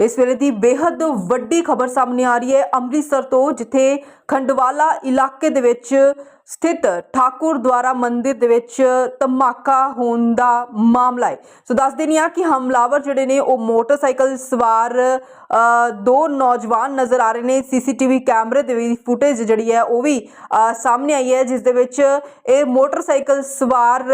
ਇਸ ਵੇਲੇ ਦੀ ਬੇहद ਵੱਡੀ ਖਬਰ ਸਾਹਮਣੇ ਆ ਰਹੀ ਹੈ ਅੰਮ੍ਰਿਤਸਰ ਤੋਂ, ਜਿੱਥੇ ਖੰਡਵਾਲਾ ਇਲਾਕੇ ਦੇ ਵਿੱਚ ਸਥਿਤ ਠਾਕੁਰ ਦੁਆਰਾ ਮੰਦਿਰ ਦੇ ਵਿੱਚ ਧਮਾਕਾ ਹੋਣ ਦਾ ਮਾਮਲਾ ਹੈ। ਸੋ ਦੱਸ ਦੇਣੀ ਆ ਕਿ ਹਮਲਾਵਰ ਜਿਹੜੇ ਨੇ, ਉਹ ਮੋਟਰਸਾਈਕਲ ਸਵਾਰ ਦੋ ਨੌਜਵਾਨ ਨਜ਼ਰ ਆ ਰਹੇ ਨੇ। ਸੀਸੀਟੀਵੀ ਕੈਮਰੇ ਦੇ ਵੀ ਫੁਟੇਜ ਜਿਹੜੀ ਹੈ, ਉਹ ਵੀ ਸਾਹਮਣੇ ਆਈ ਹੈ, ਜਿਸ ਦੇ ਵਿੱਚ ਇਹ ਮੋਟਰਸਾਈਕਲ ਸਵਾਰ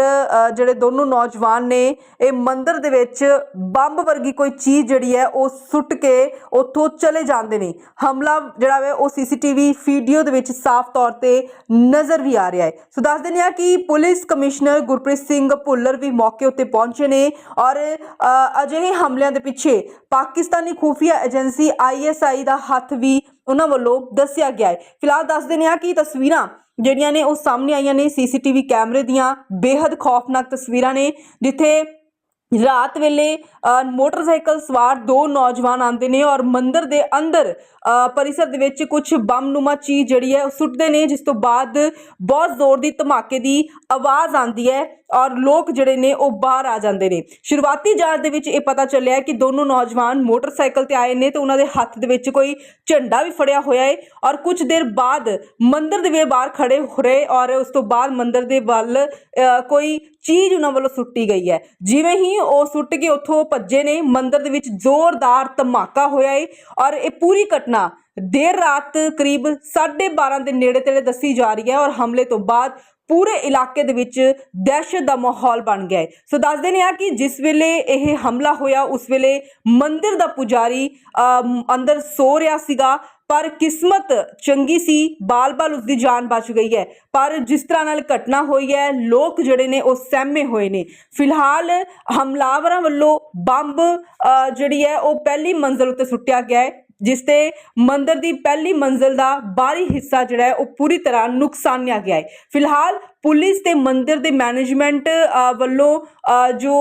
ਜਿਹੜੇ ਦੋਨੋਂ ਨੌਜਵਾਨ ਨੇ, ਇਹ ਮੰਦਿਰ ਦੇ ਵਿੱਚ ਬੰਬ ਵਰਗੀ ਕੋਈ ਚੀਜ਼ ਜਿਹੜੀ ਹੈ, ਉਹ ਸੁੱਟ ਕੇ ਉੱਥੋਂ ਚਲੇ ਜਾਂਦੇ ਨੇ। ਹਮਲਾ ਜਿਹੜਾ ਹੈ ਉਹ ਸੀਸੀਟੀਵੀ ਵੀਡੀਓ ਦੇ ਵਿੱਚ ਸਾਫ਼ ਤੌਰ ਤੇ ਨਜ਼ਰ ਵੀ ਆ ਰਿਹਾ ਹੈ। ਸੋ ਦੱਸ ਦਿੰਦੇ ਆ ਕਿ ਪੁਲਿਸ ਕਮਿਸ਼ਨਰ ਗੁਰਪ੍ਰੀਤ ਸਿੰਘ ਭੁੱਲਰ ਵੀ ਮੌਕੇ ਉੱਤੇ ਪਹੁੰਚੇ ਨੇ ਔਰ ਅਜਿਹੇ ਹਮਲਿਆਂ ਦੇ ਪਿੱਛੇ ਪਾਕਿਸਤਾਨੀ ਖੂਫੀਆ ਏਜੰਸੀ ਆਈਐਸਆਈ ਦਾ ਹੱਥ ਵੀ ਉਹਨਾਂ ਵੱਲੋਂ ਦੱਸਿਆ ਗਿਆ ਹੈ। ਫਿਲਹਾਲ ਦੱਸ ਦਿੰਦੇ ਆ ਕਿ ਤਸਵੀਰਾਂ ਜਿਹੜੀਆਂ ਨੇ ਉਹ ਸਾਹਮਣੇ ਆਈਆਂ ਨੇ। ਸੀਸੀਟੀਵੀ ਕੈਮਰੇ ਦੀਆਂ ਬੇहद ਖੌਫਨਾਕ ਤਸਵੀਰਾਂ ਨੇ, ਜਿੱਥੇ ਰਾਤ ਵੇਲੇ ਮੋਟਰਸਾਈਕਲ ਸਵਾਰ ਦੋ ਨੌਜਵਾਨ ਆਉਂਦੇ ਨੇ ਔਰ ਮੰਦਰ ਦੇ ਅੰਦਰ ਪਰਿਸਰ ਦੇ ਵਿੱਚ ਕੁਝ ਬੰਮਨੁਮਾ ਚੀਜ਼ ਜਿਹੜੀ ਹੈ ਉਹ ਸੁੱਟਦੇ ਨੇ, ਜਿਸ ਤੋਂ ਬਾਅਦ ਬਹੁਤ ਜ਼ੋਰ ਦੀ ਧਮਾਕੇ ਦੀ ਆਵਾਜ਼ ਆਉਂਦੀ ਹੈ ਔਰ ਲੋਕ ਜਿਹੜੇ ਨੇ ਉਹ ਬਾਹਰ ਆ ਜਾਂਦੇ ਨੇ। ਸ਼ੁਰੂਆਤੀ ਜਾਂਚ ਦੇ ਵਿੱਚ ਇਹ ਪਤਾ ਚੱਲਿਆ ਕਿ ਦੋਨੋਂ ਨੌਜਵਾਨ ਮੋਟਰਸਾਈਕਲ ਤੇ ਆਏ ਨੇ ਤੇ ਉਹਨਾਂ ਦੇ ਹੱਥ ਦੇ ਵਿੱਚ ਕੋਈ ਝੰਡਾ ਵੀ ਫੜਿਆ ਹੋਇਆ ਹੈ ਔਰ ਕੁਝ ਦੇਰ ਬਾਅਦ ਮੰਦਰ ਦੇ ਵੀ ਬਾਹਰ ਖੜੇ ਹੋ ਰਹੇ ਔਰ ਉਸ ਤੋਂ ਬਾਅਦ ਮੰਦਰ ਦੇ ਵੱਲ ਕੋਈ ਚੀਜ਼ ਉਹਨਾਂ ਵੱਲੋਂ ਸੁੱਟੀ ਗਈ ਹੈ। ਜਿਵੇਂ ਹੀ ਉਹ ਸੁੱਟ ਕੇ ਉੱਥੋਂ ਭੱਜੇ ਨੇ। ਮੰਦਿਰ ਦੇ ਵਿੱਚ ਜ਼ੋਰਦਾਰ ਧਮਾਕਾ ਹੋਇਆ ਏ ਔਰ ਇਹ ਪੂਰੀ ਘਟਨਾ ਦੇਰ ਰਾਤ ਕਰੀਬ 12:30 ਦੇ ਨੇੜੇ ਤੇੜੇ ਦੱਸੀ ਜਾ ਰਹੀ ਹੈ ਔਰ ਹਮਲੇ ਤੋਂ ਬਾਅਦ ਪੂਰੇ ਇਲਾਕੇ ਦੇ ਵਿੱਚ ਦਹਿਸ਼ਤ ਦਾ ਮਾਹੌਲ ਬਣ ਗਿਆ ਹੈ। ਸੋ ਦੱਸ ਦਿੰਦੇ ਆ ਕਿ ਜਿਸ ਵੇਲੇ ਇਹ ਹਮਲਾ ਹੋਇਆ, ਉਸ ਵੇਲੇ ਮੰਦਿਰ ਦਾ ਪੁਜਾਰੀ ਅੰਦਰ ਸੋ ਰਿਹਾ ਸੀਗਾ, ਪਰ ਕਿਸਮਤ ਚੰਗੀ ਸੀ, ਬਾਲ-ਬਾਲ ਉਸ ਦੀ ਜਾਨ ਬਚ ਗਈ ਹੈ। ਪਰ ਜਿਸ ਤਰ੍ਹਾਂ ਨਾਲ ਘਟਨਾ ਹੋਈ ਹੈ, ਲੋਕ ਜਿਹੜੇ ਨੇ ਉਹ ਸਹਿਮੇ ਹੋਏ ਨੇ। ਫਿਲਹਾਲ ਹਮਲਾਵਰਾਂ ਵੱਲੋਂ ਬੰਬ ਜਿਹੜੀ ਹੈ, ਉਹ ਪਹਿਲੀ ਮੰਜ਼ਲ ਉੱਤੇ ਸੁੱਟਿਆ ਗਿਆ ਹੈ। ਜਿਸ ਤੇ ਮੰਦਰ ਦੀ ਪਹਿਲੀ ਮੰਜ਼ਲ ਦਾ ਬਾਹਰੀ ਹਿੱਸਾ ਜਿਹੜਾ ਹੈ, ਉਹ ਪੂਰੀ ਤਰ੍ਹਾਂ ਨੁਕਸਾਨਿਆ ਗਿਆ ਹੈ। ਫਿਲਹਾਲ ਪੁਲਿਸ ਤੇ ਮੰਦਿਰ ਦੇ ਮੈਨੇਜਮੈਂਟ ਵੱਲੋਂ ਜੋ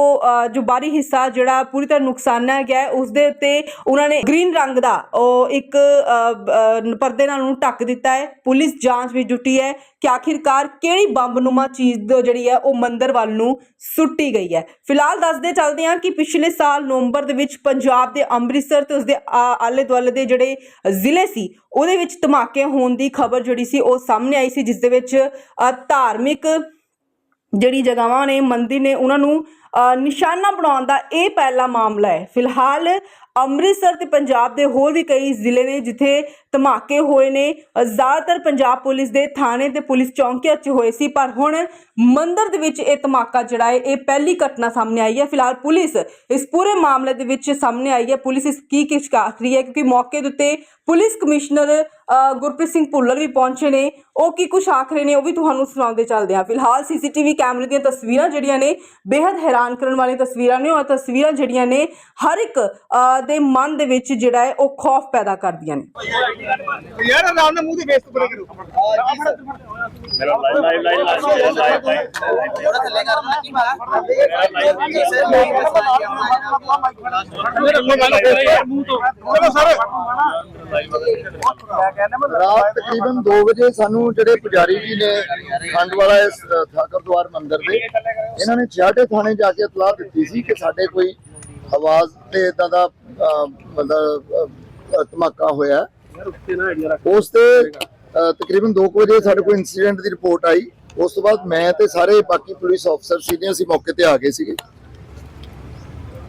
ਜੋ ਬਾਹਰੀ ਹਿੱਸਾ ਜਿਹੜਾ ਪੂਰੀ ਤਰ੍ਹਾਂ ਨੁਕਸਾਨਿਆ ਗਿਆ ਉਸ ਦੇ ਉੱਤੇ ਉਹਨਾਂ ਨੇ ਗ੍ਰੀਨ ਰੰਗ ਦਾ ਉਹ ਇੱਕ ਪਰਦੇ ਨਾਲ ਉਹਨੂੰ ਢੱਕ ਦਿੱਤਾ ਹੈ। ਪੁਲਿਸ ਜਾਂਚ ਵਿੱਚ ਜੁਟੀ ਹੈ ਕਿ ਆਖਿਰਕਾਰ ਕਿਹੜੀ ਬੰਬਨੁਮਾ ਚੀਜ਼ ਜਿਹੜੀ ਹੈ ਉਹ ਮੰਦਿਰ ਵੱਲ ਨੂੰ ਸੁੱਟੀ ਗਈ ਹੈ। ਫਿਲਹਾਲ ਦੱਸਦੇ ਚੱਲਦੇ ਹਾਂ ਕਿ ਪਿਛਲੇ ਸਾਲ ਨਵੰਬਰ ਦੇ ਵਿੱਚ ਪੰਜਾਬ ਦੇ ਅੰਮ੍ਰਿਤਸਰ ਤੇ ਉਸਦੇ ਆ- ਆਲੇ ਦੁਆਲੇ ਦੇ ਜਿਹੜੇ ਜ਼ਿਲ੍ਹੇ ਸੀ ਉਹਦੇ ਵਿੱਚ ਧਮਾਕੇ ਹੋਣ ਦੀ ਖਬਰ ਜਿਹੜੀ ਸੀ ਉਹ ਸਾਹਮਣੇ ਆਈ ਸੀ, ਜਿਸ ਦੇ ਵਿੱਚ ਧਾਰਮਿਕ ਜਿਹੜੀ ਜਗ੍ਹਾਵਾਂ ਨੇ, ਮੰਦਿਰ ਨੇ, ਉਹਨਾਂ ਨੂੰ ਨਿਸ਼ਾਨਾ ਬਣਾਉਣ ਦਾ ਇਹ ਪਹਿਲਾ ਮਾਮਲਾ ਹੈ। ਫਿਲਹਾਲ ਅੰਮ੍ਰਿਤਸਰ ਤੇ ਪੰਜਾਬ ਦੇ ਹੋਰ ਵੀ ਕਈ ਜ਼ਿਲ੍ਹੇ ਨੇ ਜਿੱਥੇ ਧਮਾਕੇ ਹੋਏ ਨੇ। ਜ਼ਿਆਦਾਤਰ ਪੰਜਾਬ ਪੁਲਿਸ ਦੇ ਥਾਣੇ ਤੇ ਪੁਲਿਸ ਚੌਂਕੀਆਂ 'ਚ ਹੋਏ ਸੀ, ਪਰ ਹੁਣ ਮੰਦਰ ਦੇ ਵਿੱਚ ਇਹ ਧਮਾਕਾ ਜਿਹੜਾ ਹੈ, ਇਹ ਪਹਿਲੀ ਘਟਨਾ ਸਾਹਮਣੇ ਆਈ ਹੈ। ਫਿਲਹਾਲ ਪੁਲਿਸ ਇਸ ਪੂਰੇ ਮਾਮਲੇ ਦੇ ਵਿੱਚ ਸਾਹਮਣੇ ਆਈ ਹੈ। ਪੁਲਿਸ ਇਸ ਕੀ ਕੁਛ ਕਰ ਰਹੀ ਹੈ, ਕਿਉਂਕਿ ਮੌਕੇ ਦੇ ਉੱਤੇ ਪੁਲਿਸ ਕਮਿਸ਼ਨਰ ਗੁਰਪ੍ਰੀਤ ਸਿੰਘ ਭੁੱਲਰ ਵੀ ਪਹੁੰਚੇ ਨੇ। ਉਹ ਕੀ ਕੁਛ ਆਖ ਰਹੇ ਨੇ, ਉਹ ਵੀ ਤੁਹਾਨੂੰ ਸੁਣਾਉਂਦੇ ਚੱਲਦੇ ਹਾਂ। ਫਿਲਹਾਲ ਸੀਸੀਟੀਵੀ ਕੈਮਰੇ ਦੀਆਂ ਤਸਵੀਰਾਂ ਜਿਹੜੀਆਂ ਨੇ ਬੇहद ਹੈਰਾਨ ਕਰਨ ਵਾਲੀਆਂ ਤਸਵੀਰਾਂ ਨੇ ਔਰ ਤਸਵੀਰਾਂ ਜਿਹੜੀਆਂ ਨੇ ਹਰ ਇੱਕ ਦੇ ਮਨ ਦੇ ਵਿੱਚ ਜਿਹੜਾ ਹੈ ਉਹ ਖੌਫ ਪੈਦਾ ਕਰਦੀਆਂ ਨੇ। ਯਾਰ ਆਰਾਮ ਨਾਲ ਮੂੰਹ ਦੇ ਫੇਸ ਤੋਂ ਪਰੇ ਕਰੋ। ਮੇਰਾ live live live live live ਥੋੜਾ ਥੱਲੇ ਕਰਨਾ ਕੀ ਮਾਰਾ ਚਲੋ ਸਰ। ਰਾਤ ਤਕਰੀਬਨ 2 ਵਜੇ ਸਾਨੂੰ ਜਿਹੜੇ ਪੁਜਾਰੀ ਜੀ ਨੇ ਖੰਡ ਇਸ ਅ, ਮੰਦਿਰ ਦੇ ਇਹਨਾਂ ਨੇ ਛਿਆਟੇ ਥਾਣੇ ਜਾ ਕੇ ਇਤਲਾਹ ਦਿੱਤੀ ਸੀ ਕਿ ਸਾਡੇ ਕੋਈ ਆਵਾਜ਼ ਤੇ ਇਦਾਂ ਦਾ ਮਤਲਬ ਧਮਾਕਾ ਹੋਇਆ। ਉਸ ਤੇ ਅ, ਤਕਰੀਬਨ 2 ਵਜੇ ਸਾਡੇ ਕੋਲ ਇਨਸੀਡੈਂਟ ਦੀ ਰਿਪੋਰਟ ਆਈ। ਉਸ ਤੋਂ ਬਾਅਦ ਮੈਂ ਤੇ ਸਾਰੇ ਬਾਕੀ ਪੁਲਿਸ ਅਫਸਰ ਸੀਗੇ ਅਸੀਂ ਮੌਕੇ ਤੇ ਆ ਗਏ ਸੀਗੇ।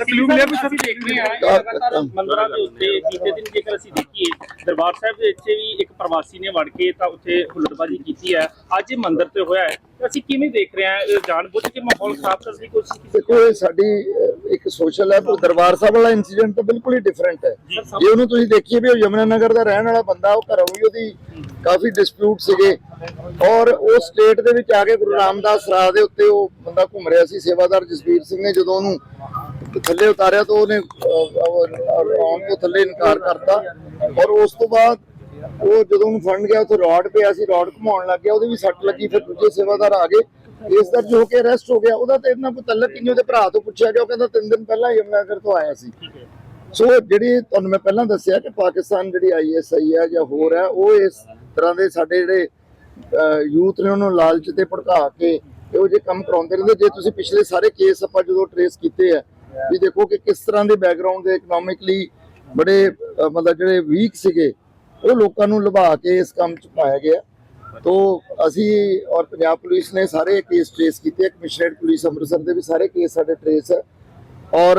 ਕਲੂ ਮਿਲਿਆ ਵੀ ਸਭ ਦੇਖਦੇ ਆ ਲਗਾਤਾਰ ਮੰਦਰਾਂ ਦੇ ਉੱਤੇ ਬੀਤੇ ਦਿਨ ਜੇਕਰ ਅਸੀਂ ਦੇਖੀਏ ਦਰਬਾਰ ਸਾਹਿਬ ਦੇ ਵਿੱਚ ਵੀ ਇੱਕ ਪ੍ਰਵਾਸੀ ਨੇ ਵੜ ਕੇ ਤਾਂ ਉੱਥੇ ਹੁੱਲੜਬਾਜ਼ੀ ਕੀਤੀ ਹੈ। ਅੱਜ ਇਹ ਮੰਦਿਰ ਤੇ ਹੋਇਆ ਹੈ। ਅਸੀਂ ਕਿਵੇਂ ਦੇਖ ਰਹੇ ਹਾਂ? ਇਹ ਜਾਣਬੁੱਝ ਕੇ ਮਾਹੌਲ ਖਰਾਬ ਕਰਨ ਦੀ ਕੋਸ਼ਿਸ਼ ਕੀਤੀ ਦੇਖੋ ਇਹ ਸਾਡੀ ਇੱਕ ਸੋਸ਼ਲ ਹੈ ਪਰ ਦਰਬਾਰ ਸਾਹਿਬ ਵਾਲਾ ਇਨਸੀਡੈਂਟ ਤਾਂ ਬਿਲਕੁਲ ਹੀ ਡਿਫਰੈਂਟ ਹੈ। ਜੇ। ਉਹਨੂੰ ਤੁਸੀਂ ਦੇਖੀਏ ਵੀ ਉਹ ਯਮਨਾ ਨਗਰ ਦਾ ਰਹਿਣ ਵਾਲਾ ਬੰਦਾ ਉਹ ਘਰੋਂ ਵੀ ਉਹਦੀ ਕਾਫੀ ਡਿਸਪਿਊਟ ਸੀਗੇ। ਔਰ ਉਹ ਸਟੇਟ ਦੇ ਵਿੱਚ ਆ ਕੇ ਗੁਰੂ ਰਾਮਦਾਸ ਰਾਹ ਦੇ ਉੱਤੇ ਉਹ ਬੰਦਾ ਘੁੰਮ ਰਿਹਾ ਸੀ ਸੇਵਾਦਾਰ ਜਸਵੀਰ ਸਿੰਘ ਨੇ ਜਦੋਂ ਉਹਨੂੰ ਥੱਲੇ ਉਤਾਰਿਆ ਤਾਂ ਉਹਨੇ ਆਉਣ ਤੋਂ ਥੱਲੇ ਇਨਕਾਰ ਕਰਤਾ। ਔਰ ਉਸ ਤੋਂ ਬਾਅਦ ਉਹ ਜਦੋਂ ਉਹਨੂੰ ਫੜਨ ਗਿਆ ਉੱਥੇ ਰੋਡ ਪਿਆ ਸੀ ਰੋਡ ਘੁਮਾਉਣ ਲੱਗ ਗਿਆ ਉਹਦੇ ਵੀ ਸੱਟ ਲੱਗੀ ਫਿਰ ਦੂਜੇ ਸੇਵਾਦਾਰ ਆ ਗਏ। ਇਸ ਦਰਜ ਹੋ ਕੇ ਅਰੈਸਟ ਹੋ ਗਿਆ ਉਹਦਾ ਤੇ ਇਹਨਾਂ ਕੋਈ ਤਲਕ ਨਹੀਂ ਉਹਦੇ ਭਰਾ ਤੋਂ ਪੁੱਛਿਆ ਗਿਆ ਉਹ ਕਹਿੰਦਾ ਤਿੰਨ ਦਿਨ ਪਹਿਲਾਂ ਯਮਨਾਗਰ ਤੋਂ ਆਇਆ ਸੀ। ਸੋ ਜਿਹੜੀ ਤੁਹਾਨੂੰ ਮੈਂ ਪਹਿਲਾਂ ਦੱਸਿਆ ਕਿ ਪਾਕਿਸਤਾਨ ਜਿਹੜੀ ਆਈਐਸਆਈ ਹੈ ਜਾਂ ਹੋਰ ਹੈ ਉਹ ਇਸ ਤਰ੍ਹਾਂ ਦੇ ਸਾਡੇ ਜਿਹੜੇ ਯੂਥ ਨੇ ਉਹਨੂੰ ਲਾਲਚ ਤੇ ਭੜਕਾ ਕੇ ਇਹੋ ਜਿਹੇ ਕੰਮ ਕਰਾਉਂਦੇ ਰਹਿੰਦੇ। ਜੇ ਤੁਸੀਂ ਪਿਛਲੇ ਸਾਰੇ ਕੇਸ ਆਪਾਂ ਜਦੋਂ ਟਰੇਸ ਕੀਤੇ ਆ ਵੀ ਦੇਖੋ ਕਿ ਕਿਸ ਤਰ੍ਹਾਂ ਦੇ ਬੈਕਗ੍ਰਾਉਂਡ ਦੇ ਇਕਨੋਮਿਕਲੀ ਬੜੇ ਮਤਲਬ ਜਿਹੜੇ ਵੀਕ ਸੀਗੇ, ਉਹ ਲੋਕਾਂ ਨੂੰ ਲੁਭਾ ਕੇ ਇਸ ਕੰਮ 'ਚ ਪਾਇਆ ਗਿਆ। ਤੋ ਅਸੀਂ ਔਰ ਪੰਜਾਬ ਪੁਲਿਸ ਨੇ ਸਾਰੇ ਕੇਸ ਟ੍ਰੇਸ ਕੀਤੇ ਕਮਿਸ਼ਨਰੇਟ ਪੁਲਿਸ ਅੰਮ੍ਰਿਤਸਰ ਦੇ ਵੀ ਸਾਰੇ ਕੇਸ ਸਾਡੇ ਟ੍ਰੇਸ ਹੈ ਔਰ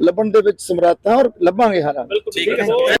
ਲੱਭਣ ਦੇ ਵਿੱਚ ਸਮਰੱਥ ਹਾਂ ਔਰ ਲੱਭਾਂਗੇ ਹਾਲਾਂਕਿ ਬਿਲਕੁਲ ਠੀਕ ਹੈ।